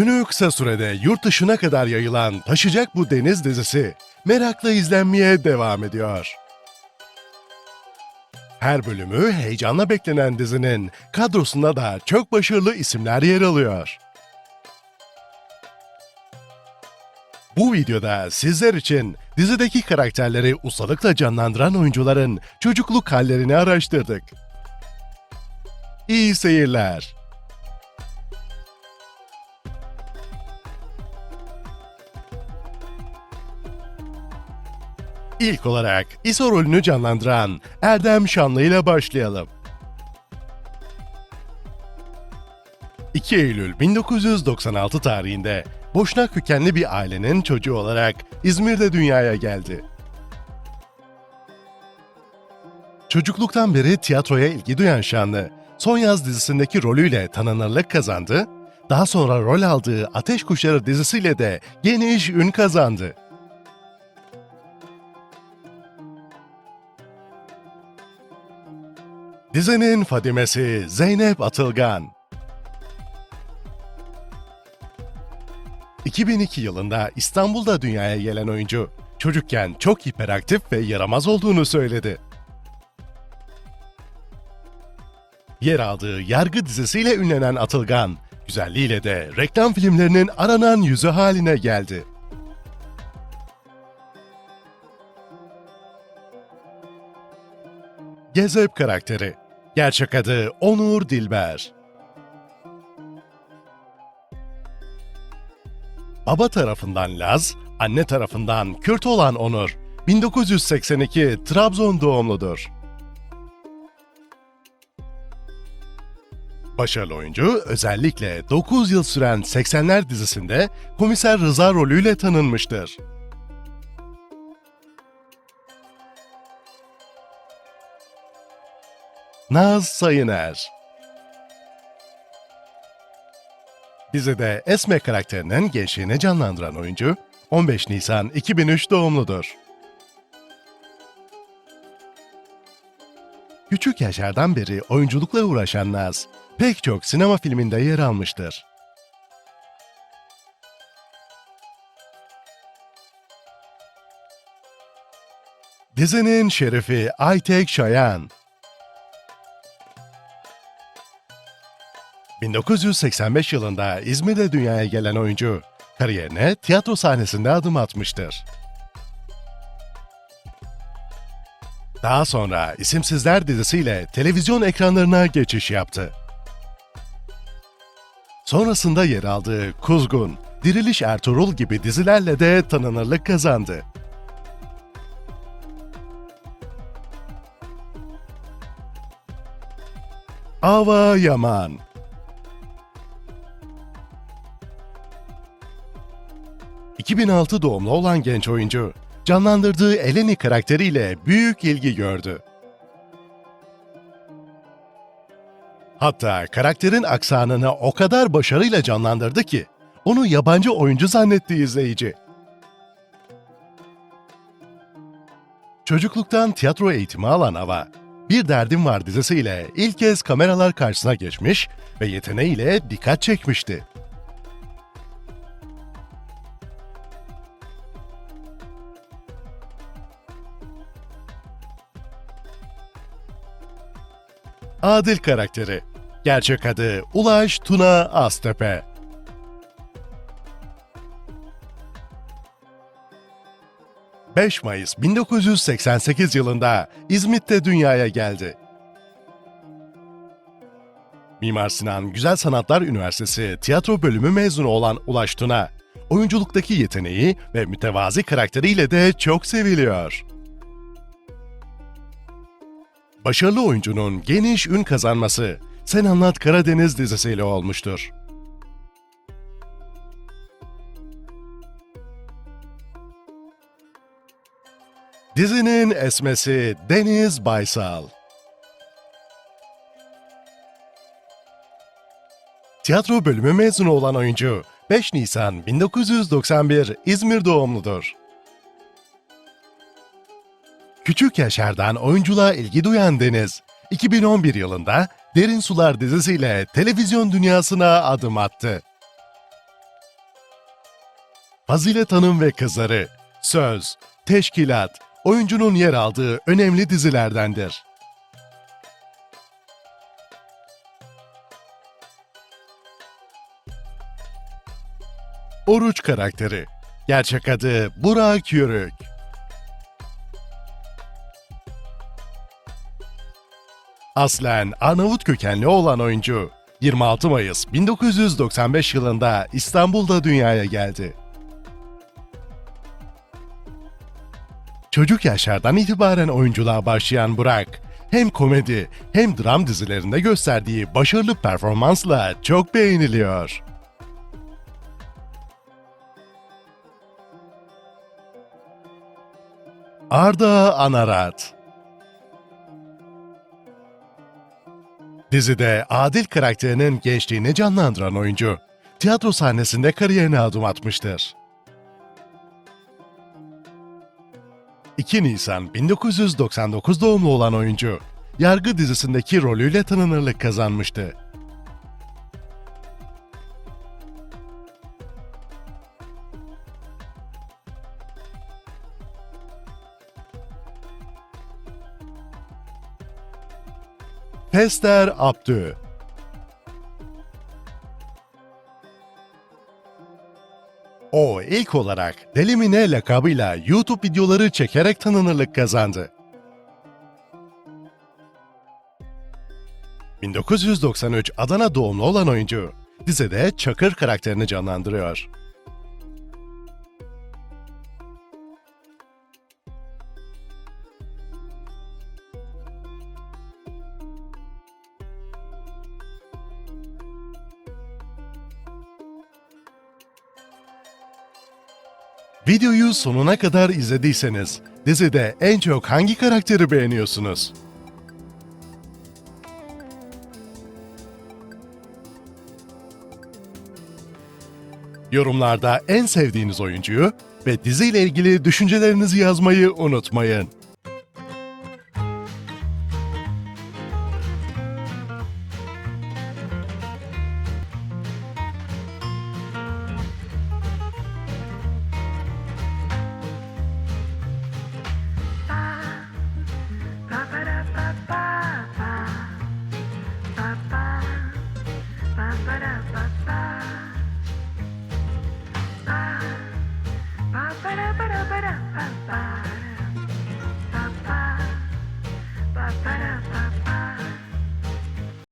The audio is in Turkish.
Ünü kısa sürede yurt dışına kadar yayılan Taşacak Bu Deniz dizisi merakla izlenmeye devam ediyor. Her bölümü heyecanla beklenen dizinin kadrosunda da çok başarılı isimler yer alıyor. Bu videoda sizler için dizideki karakterleri ustalıkla canlandıran oyuncuların çocukluk hallerini araştırdık. İyi seyirler. İlk olarak İso rolünü canlandıran Erdem Şanlı ile başlayalım. 2 Eylül 1996 tarihinde Boşnak kökenli bir ailenin çocuğu olarak İzmir'de dünyaya geldi. Çocukluktan beri tiyatroya ilgi duyan Şanlı, Son Yaz dizisindeki rolüyle tanınırlık kazandı, daha sonra rol aldığı Ateş Kuşları dizisiyle de geniş ün kazandı. Dizinin Fadimesi Zeynep Atılgan. 2002 yılında İstanbul'da dünyaya gelen oyuncu, çocukken çok hiperaktif ve yaramaz olduğunu söyledi. Yer aldığı Yargı dizisiyle ünlenen Atılgan, güzelliğiyle de reklam filmlerinin aranan yüzü haline geldi. Gezep karakteri. Gerçek adı Onur Dilber. Baba tarafından Laz, anne tarafından Kürt olan Onur, 1982 Trabzon doğumludur. Başarılı oyuncu özellikle 9 yıl süren 80'ler dizisinde Komiser Rıza rolüyle tanınmıştır. Naz Sayıner Dizide Esme karakterinin gençliğini canlandıran oyuncu, 15 Nisan 2003 doğumludur. Küçük yaşlardan beri oyunculukla uğraşan Naz, pek çok sinema filminde yer almıştır. Dizinin şerifi Aytek Şayan, 1985 yılında İzmir'de dünyaya gelen oyuncu, kariyerine tiyatro sahnesinde adım atmıştır. Daha sonra İsimsizler dizisiyle televizyon ekranlarına geçiş yaptı. Sonrasında yer aldığı Kuzgun, Diriliş Ertuğrul gibi dizilerle de tanınırlık kazandı. Ava Yaman 2006 doğumlu olan genç oyuncu, canlandırdığı Eleni karakteriyle büyük ilgi gördü. Hatta karakterin aksanını o kadar başarıyla canlandırdı ki, onu yabancı oyuncu zannetti izleyici. Çocukluktan tiyatro eğitimi alan Ava, Bir Derdim Var dizisiyle ilk kez kameralar karşısına geçmiş ve yeteneğiyle dikkat çekmişti. Adil karakteri. Gerçek adı Ulaş Tuna Aztepe. ...5 Mayıs 1988 yılında İzmit'te dünyaya geldi. Mimar Sinan Güzel Sanatlar Üniversitesi tiyatro bölümü mezunu olan Ulaş Tuna, oyunculuktaki yeteneği ve mütevazi karakteriyle de çok seviliyor. Başarılı oyuncunun geniş ün kazanması Sen Anlat Karadeniz dizisiyle olmuştur. Dizinin esmesi Deniz Baysal. Tiyatro bölümü mezunu olan oyuncu 5 Nisan 1991 İzmir doğumludur. Küçük yaşlardan oyunculuğa ilgi duyan Deniz, 2011 yılında Derin Sular dizisiyle televizyon dünyasına adım attı. Fazilet Hanım ve Kızları, Söz, Teşkilat, oyuncunun yer aldığı önemli dizilerdendir. Oruç karakteri, gerçek adı Burak Yörük. Aslen Arnavut kökenli olan oyuncu, 26 Mayıs 1995 yılında İstanbul'da dünyaya geldi. Çocuk yaşlardan itibaren oyunculuğa başlayan Burak, hem komedi hem dram dizilerinde gösterdiği başarılı performansla çok beğeniliyor. Arda Anarat Dizide Adil karakterinin gençliğini canlandıran oyuncu, tiyatro sahnesinde kariyerine adım atmıştır. 2 Nisan 1999 doğumlu olan oyuncu, Yargı dizisindeki rolüyle tanınırlık kazanmıştı. Pester Abdü O ilk olarak Delimine lakabıyla YouTube videoları çekerek tanınırlık kazandı. 1993 Adana doğumlu olan oyuncu, dizide Çakır karakterini canlandırıyor. Videoyu sonuna kadar izlediyseniz, dizide en çok hangi karakteri beğeniyorsunuz? Yorumlarda en sevdiğiniz oyuncuyu ve diziyle ilgili düşüncelerinizi yazmayı unutmayın.